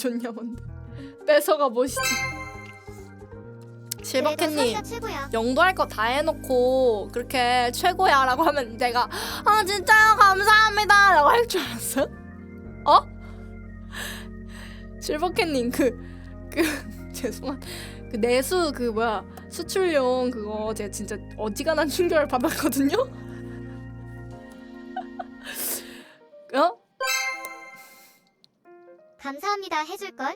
좋냐 뭔데 뺏어가 그래도 실버캣님 최고야. 영도 할 거 다 해놓고 그렇게 최고야 라고 하면 내가 아 진짜요 감사합니다 라고 할 줄 알았어? 어? 실버캣님 그 그 죄송한 그 내수 그 뭐야 수출용 그거 제가 진짜 어지간한 충격을 받았거든요. 감사합니다. 해줄 걸.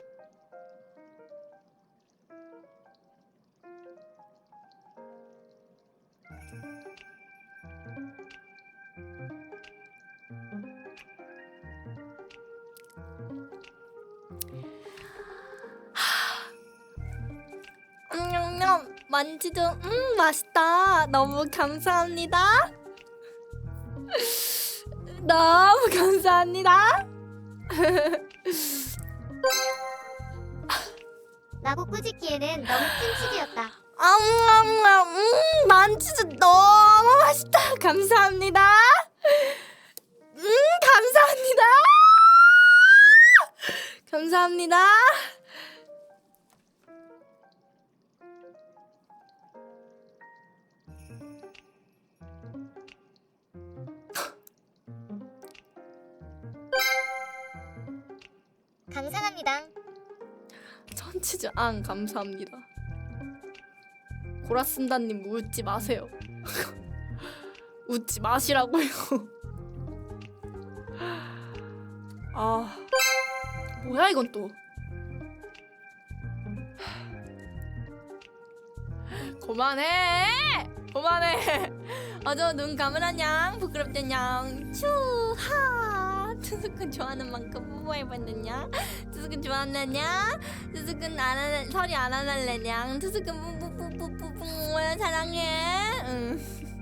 냠냠. 만지도 음 맛있다. 너무 감사합니다. 너무 감사합니다 나고 꾸짖기에는 너무 큰 치즈였다. 음, 음 만지도 너무 맛있다 감사합니다 음 감사합니다 감사합니다 감사합니다. 천치즈 앙 감사합니다. 고라쓴다님 웃지 마세요. 웃지 마시라고요. 아 뭐야 이건 또. 그만해 그만해 어저 눈 감으라 냥 부끄럽다 냥 추하 투스군 좋아하는 만큼 뽀뽀해봤느냐? 투스군 좋아하느냐? 투스군 안 하, 서리 안 하달래냥 투스군 뿌뿌뿌뿌뿌 사랑해. 응.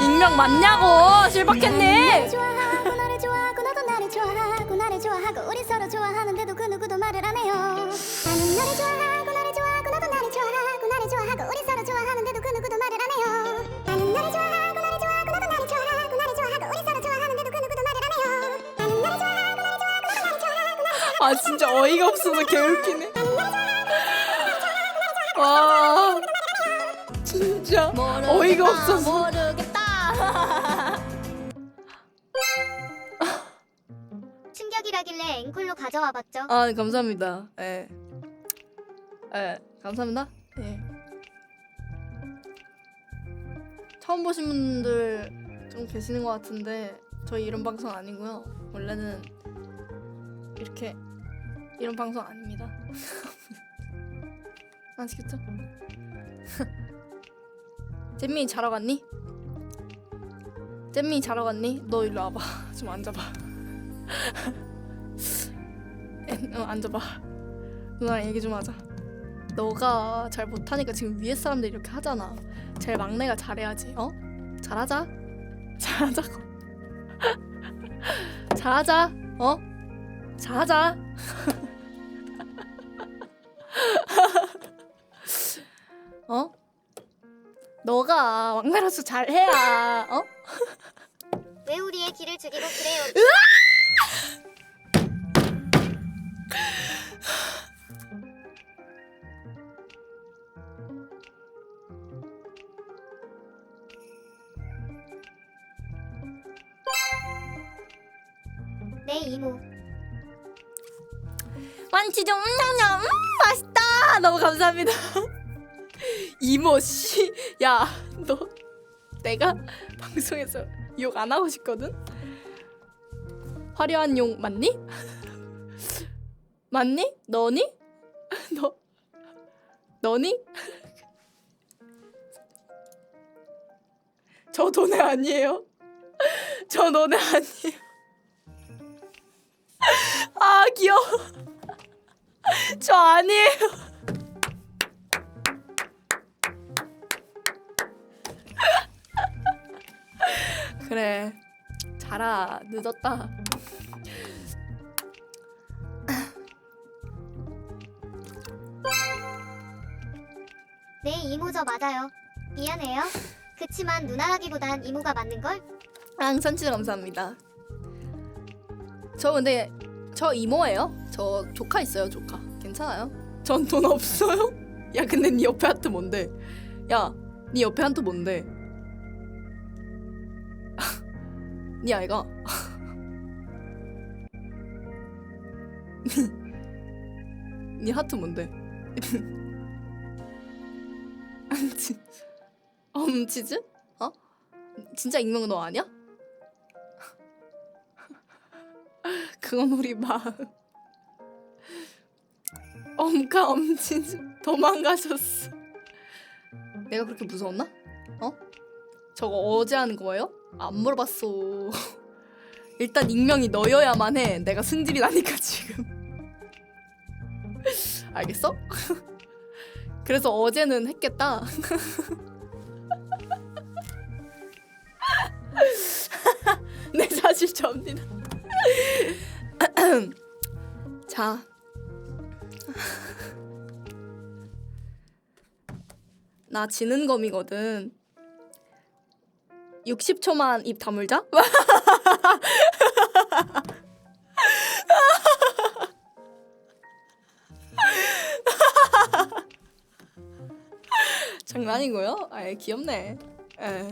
익명 맞냐고 실버캣님 좋아하고 너를 좋아하고 너도 나를 좋아하고 나를 좋아하고 우리 서로 좋아하는데도 그 누구도 말을 안 해요 나는 너를 좋아하고 너를 좋아하고 너도 나를 좋아하고 나를 좋아하고 우리 서로 좋아하는데도 그 누구도 말을 안 해요 나는 너를 좋아하고 너를 좋아하고 너도 나를 좋아하고 나를 좋아하고 우리 서로 좋아하는데도 그 누구도 말을 안 해요 나는 너를 좋아하고 너를 좋아하고 너도 나를 좋아하고 나를 좋아하고 아 진짜 어이가 없어서 개웃기네 와 진짜 어이가 없어서 모르겠다 충격이라길래 앵콜로 가져와 봤죠. 아 감사합니다 예. 예 감사합니다 예. 처음 보신 분들 좀 계시는 것 같은데 저희 이런 방송 아니고요 원래는 이렇게 이런 방송 아닙니다 아시겠죠? 잼민이 자러 갔니? 잼민이 자러 갔니? 너 일로 와봐 좀 앉아봐 에, 어, 앉아봐 누나랑 얘기 좀 하자 너가 잘 못하니까 지금 위에 사람들 이렇게 하잖아 제일 막내가 잘해야지 어? 잘하자 잘하자고 잘하자 어? 잘하자 어? 너가 막내로서 잘해야 어? 왜 우리의 길을 죽이고 그래요? 내 이모. 완치좀 냠냠. 음, 맛있다. 너무 감사합니다. 이모 씨야너 내가 방송에서 욕 안 하고 싶거든? 화려한 용 맞니 맞니 너니 너 너니 저 너네 아니에요 저 너네 아니에요 아 귀여워. 저 아니에요. 그래. 자라 늦었다. 네 이모 저 맞아요. 미안해요. 그치만 누나라기보단 이모가 맞는걸? 아, 선치 감사합니다. 저 근데 저 이모예요. 저 조카 있어요, 조카. 괜찮아요. 전 돈 없어요. 야, 근데 네 옆에 하트 뭔데? 야, 네 옆에 하트 뭔데? 네 아이가. 네 하트 뭔데? 암치, 엄치즈? 어? 진짜 익명 너 아니야? 그건 우리 마음. 엄카 엄치즈 도망가셨어. 내가 그렇게 무서웠나? 어? 저거 어제 하는 거예요? 안 물어봤어. 일단 익명이 너여야만 해. 내가 승질이 나니까 지금. 알겠어? 그래서 어제는 했겠다. 내 사실 접니다. 자. 나 지는 검이거든. 60초만 입 다물자? 장난이고요? 아, 귀엽네. 에.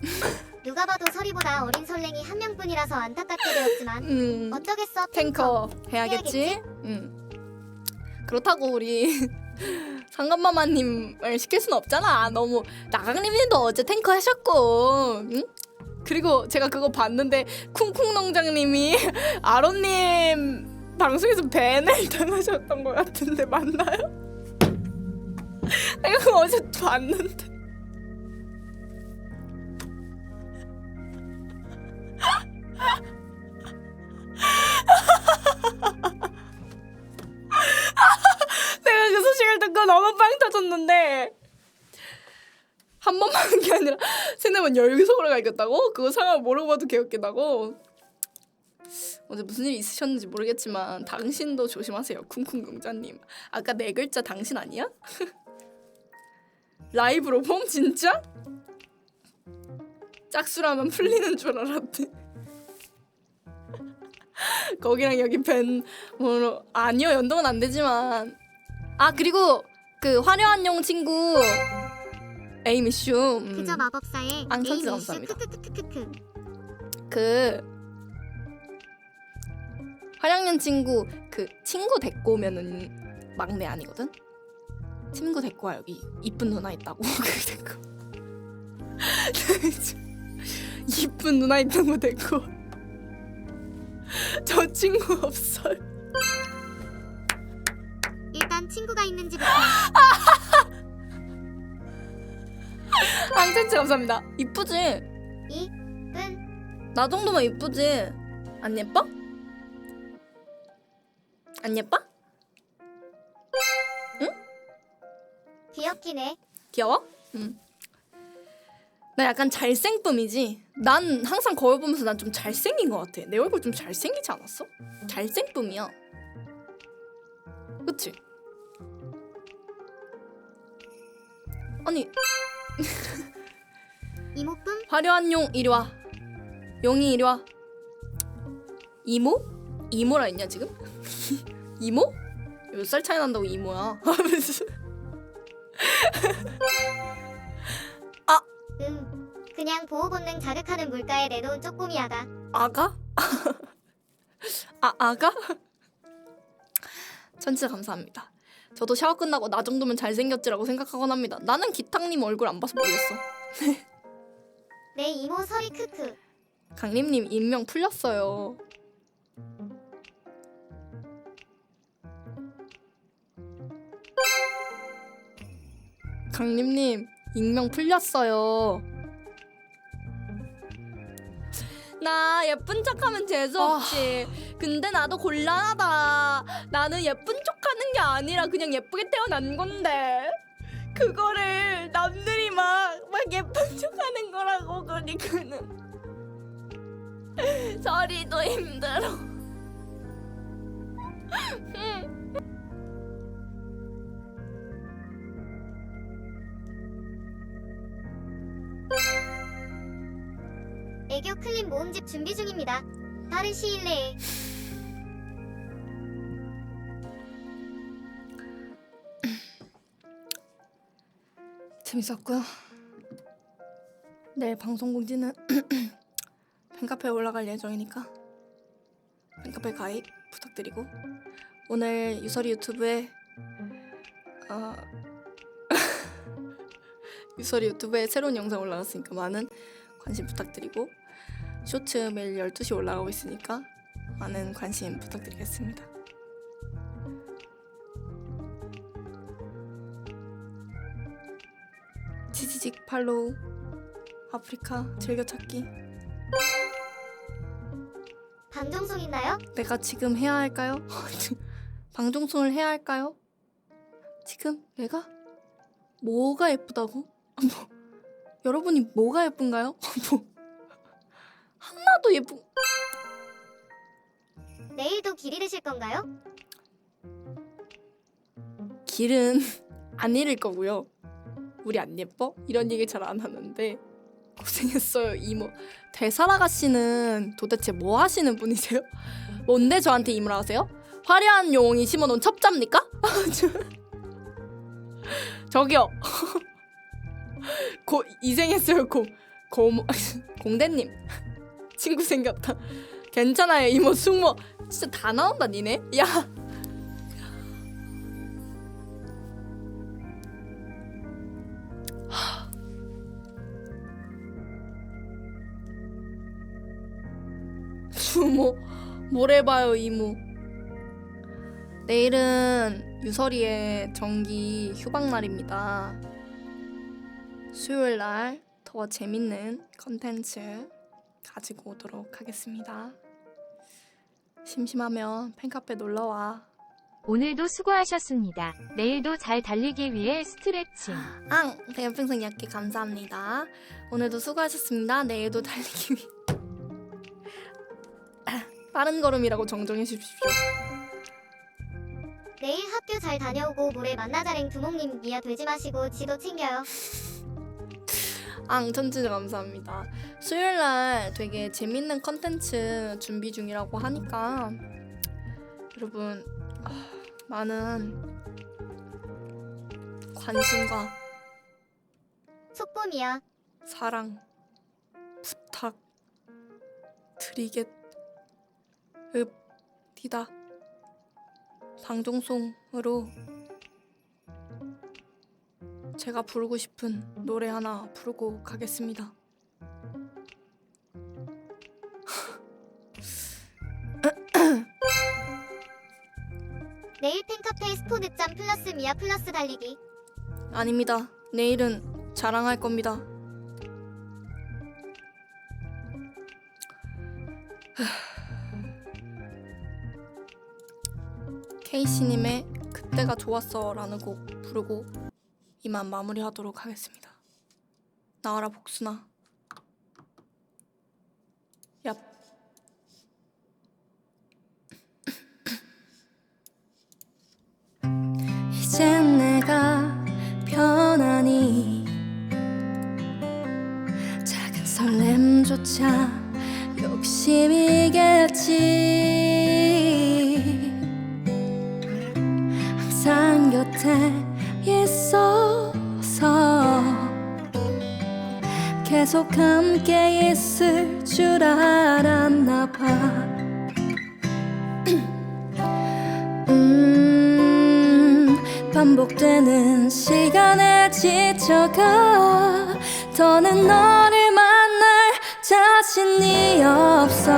누가 봐도 서리보다 어린 설랭이 한 명뿐이라서 안타깝게 되었지만 음. 어쩌겠어 탱커 해야겠지? 응. 그렇다고 우리 상감마마님을 시킬 순 없잖아. 너무 나강님도 어제 탱커 하셨고, 응? 그리고 제가 그거 봤는데 쿵쿵 농장님이 아로님 방송에서 밴을 당하셨던 것 같은데 맞나요? 내가 그거 어제 봤는데. 내가 그 소식을 듣고 너무 빵 터졌는데 한 번만 한 게 아니라 세네 번 열기속으로 갈겼다고? 그거 상황 모르고 봐도 개웃기다고 어제 무슨 일이 있으셨는지 모르겠지만 당신도 조심하세요 쿵쿵 용자님 아까 네 글자 당신 아니야? 라이브로 봄 진짜? 짝수라면 풀리는 줄 알았대 거기랑 여기 벤 뭐로 아니요 연동은 안 되지만 아 그리고 그 화려한 용 친구 에이미슈 음, 그저 마법사의 앙 선수 에이미슈 감사합니다. 크크크크크크. 그 화량년 친구 그 친구 데리고 오면은 막내 아니거든? 친구 데리고 와 여기. 이쁜 누나 있다고. 그 데리고. 이쁜 누나 있다고 데리고 와. 저 친구 없어요. 일단 친구가 있는지부터 앙센치 감사합니다 이쁘지 이쁜 나 정도면 이쁘지 안 예뻐? 안 예뻐? 귀엽긴 해 귀여워? 응. 나 약간 잘생쁨이지. 난 항상 거울 보면서 난 좀 잘생긴 것 같아. 내 얼굴 좀 잘생기지 않았어? 잘생쁨이야. 그치? 아니 이모쁨 화려한 용 이리 와. 용이 이리 와. 이모? 이모라 했냐 지금? 이모? 몇 살 차이 난다고 이모야? 음 그냥 보호 본능 자극하는 물가에 내놓은 쪼꼬미야가 아가? 아 아가? 전체 감사합니다. 저도 샤워 끝나고 나 정도면 잘생겼지라고 생각하곤 합니다. 나는 기탕님 얼굴 안 봐서 모르겠어. 내 이모 서리 크크 강림님 인명 풀렸어요. 강림님 익명 풀렸어요. 나 예쁜 척하면 재수 없지. 근데 나도 곤란하다. 나는 예쁜 척하는 게 아니라 그냥 예쁘게 태어난 건데. 그거를 남들이 막, 막 예쁜 척 하는 거라고 그러니까는. 저리도 힘들어. 애교 클립 모음집 준비 중입니다. 빠른 시일 내에 재밌었고요. 내일 방송 공지는 팬카페에 올라갈 예정이니까 팬카페 가입 부탁드리고 오늘 유설이 유튜브에 어, 유설이 유튜브에 새로운 영상 올라갔으니까 많은 관심 부탁드리고 쇼츠 매일 12시 올라가고 있으니까 많은 관심 부탁드리겠습니다. 팔로우 아프리카 즐겨찾기 방정송 있나요? 내가 지금 해야 할까요? 방송송을 해야 할까요? 지금 내가 뭐가 예쁘다고? 뭐, 여러분이 뭐가 예쁜가요? 뭐, 하나도 예쁜 내일도 길 잃으실 건가요? 길은 안 잃을 거고요. 우리 안 예뻐? 이런 얘기 잘 안 하는데 고생했어요 이모. 대사라가 씨는 도대체 뭐 하시는 분이세요? 뭔데 저한테 임을 하세요? 화려한 용이 심어놓은 첩자입니까? 저기요. 고 이생했어요 고 고모 공대님 친구 생겼다. 괜찮아요 이모 숙모 진짜 다 나온다 니네. 야 뭘 해봐요 이모 내일은 유설이의 정기 휴방 날입니다 수요일 날 더 재밌는 컨텐츠 가지고 오도록 하겠습니다 심심하면 팬카페 놀러와 오늘도 수고하셨습니다. 내일도 잘 달리기 위해 스트레칭. 앙! 대연평생 약게 감사합니다 오늘도 수고하셨습니다 내일도 달리기 위 빠른 걸음이라고 정정해 주십시오 내일 학교 잘 다녀오고 모레 만나자랭 두목님 미아 되지 마시고 지도 챙겨요. 앙 천지 감사합니다. 수요일 날 되게 재밌는 컨텐츠 준비 중이라고 하니까 여러분 아, 많은 관심과 속봄이야. 사랑 부탁 드리겠 읍니다. 방송송으로 제가 부르고 싶은 노래 하나 부르고 가겠습니다. 내일 팬카페 스포 늦잠 플러스 미아 플러스 달리기. 아닙니다. 내일은 자랑할 겁니다. 케이씨님의 그때가 좋았어라는 곡 부르고 이만 마무리하도록 하겠습니다. 나와라 복순아. 얍. 이젠 내가 편하니 작은 설렘조차 욕심이겠지 계속 함께 있을 줄 알았나 봐. 음, 반복되는 시간에 지쳐가 더는 너를 만날 자신이 없어.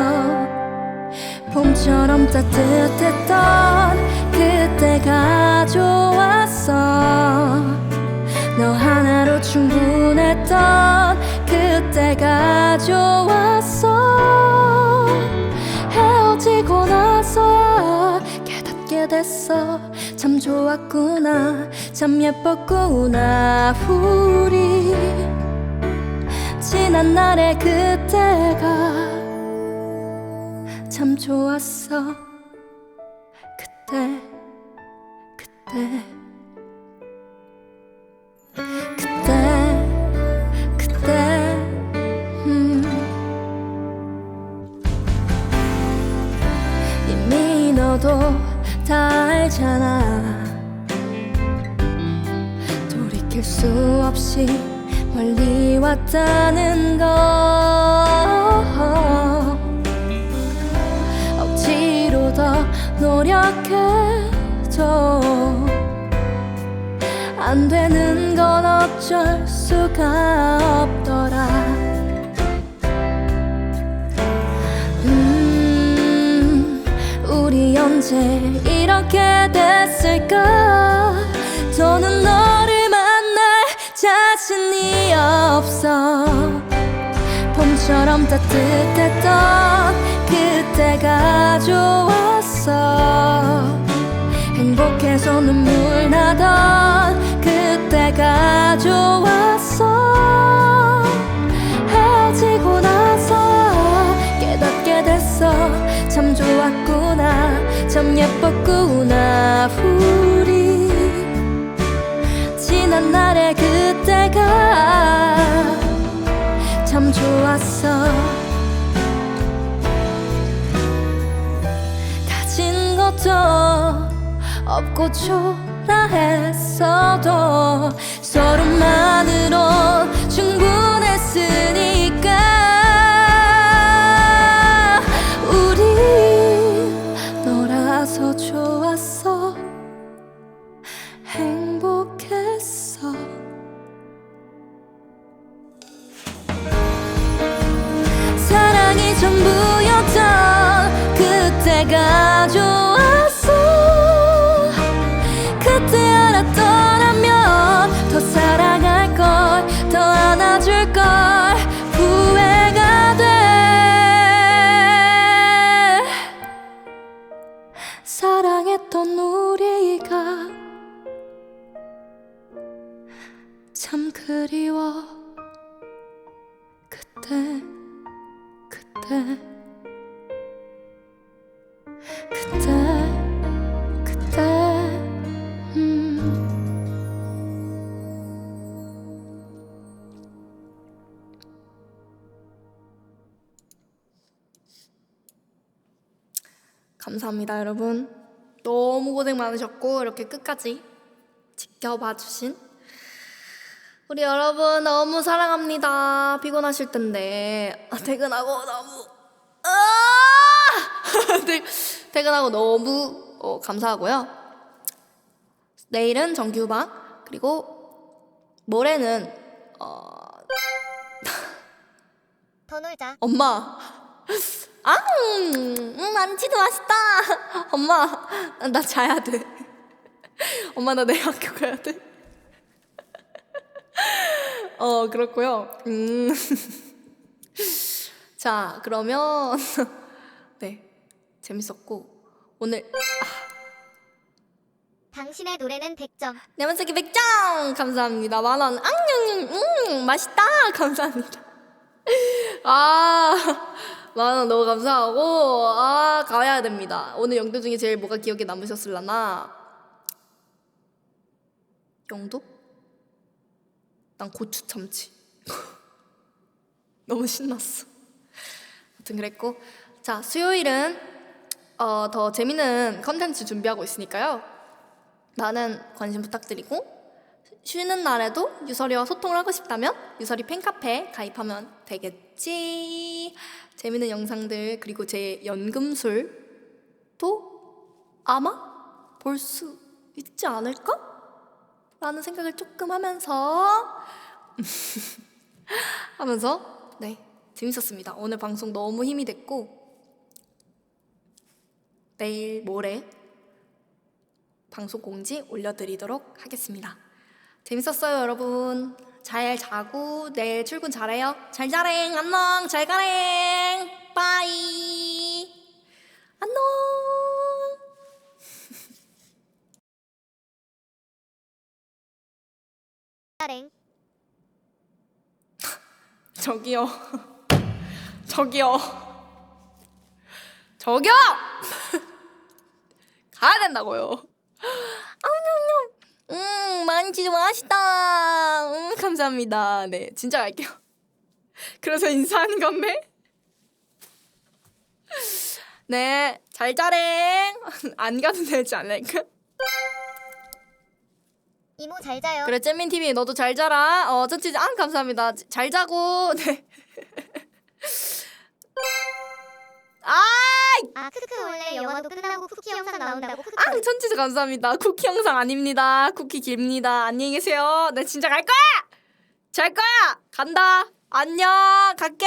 봄처럼 따뜻했던 그때가 좋았어. 너 하나로 충분했던 때가 좋았어. 헤어지고 나서 깨닫게 됐어. 참 좋았구나 참 예뻤구나 우리. 지난 날의 그때가 참 좋았어. 그때 그때. 다 알잖아. 돌이킬 수 없이 멀리 왔다는 거. 억지로 더 노력해도 안 되는 건 어쩔 수가 없더라 언제 이렇게 됐을까? 더는 너를 만날 자신이 없어. 봄처럼 따뜻했던 그때가 좋았어. 행복해서 눈물 나던 그때가 좋았어. 헤어지고 나서 깨닫게 됐어. 참 좋았구나 참 예뻤구나 우리 지난 날의 그때가 참 좋았어. 가진 것도 없고 초라했어도 서로만으로 충분했으니 그 감사합니다 여러분 너무 고생 많으셨고 이렇게 끝까지 지켜봐 주신 우리 여러분 너무 사랑합니다. 피곤하실 텐데 아, 퇴근하고 너무 아! 퇴- 퇴근하고 너무 어, 감사하고요. 내일은 정규 후방 그리고 모레는 어, 더 놀자. 엄마 아, 음, 음, 안치도 맛있다. 엄마, 나 자야 돼. 엄마, 나 내일 학교 가야 돼. 어, 그렇고요. 음. 자, 그러면 네, 재밌었고 오늘 당신의 노래는 100점. 내 만석이 100점 감사합니다. 만원 앙냥 음 맛있다 감사합니다. 아 만 원 너무 감사하고 아 가야 됩니다. 오늘 영도 중에 제일 뭐가 기억에 남으셨을라나 영도? 난 고추 참치. 너무 신났어. 아무튼 그랬고 자 수요일은 어, 더 재밌는 컨텐츠 준비하고 있으니까요. 많은 관심 부탁드리고 쉬는 날에도 유설이와 소통을 하고 싶다면 유설이 팬카페 가입하면 되겠지. 재밌는 영상들 그리고 제 연금술도 아마 볼 수 있지 않을까? 라는 생각을 조금 하면서 하면서 네 재밌었습니다. 오늘 방송 너무 힘이 됐고 내일 모레 방송 공지 올려드리도록 하겠습니다. 재밌었어요, 여러분. 잘 자고 내일 출근 잘해요. 잘 자랭, 안녕, 잘 가랭, 빠이. 안녕. 따랭. 저기요. 저기요. 저기요! 가야 된다고요. 만지 맛있다. 음, 감사합니다. 네, 진짜 갈게요. 그래서 인사하는 건데? 네, 잘 자랭. 안 가도 되지 않을까? 이모 잘 자요. 그래, 잼민 TV 너도 잘 자라. 어, 천치 아, 감사합니다. 잘 자고. 네. 아, 아 크크 원래 영화도 끝나고 쿠키 영상 나온다고 크크. 아, 천치즈 감사합니다. 쿠키 영상 아닙니다. 쿠키 길입니다. 안녕히 계세요. 네, 진짜 갈 거야. 잘 거야. 간다. 안녕. 갈게.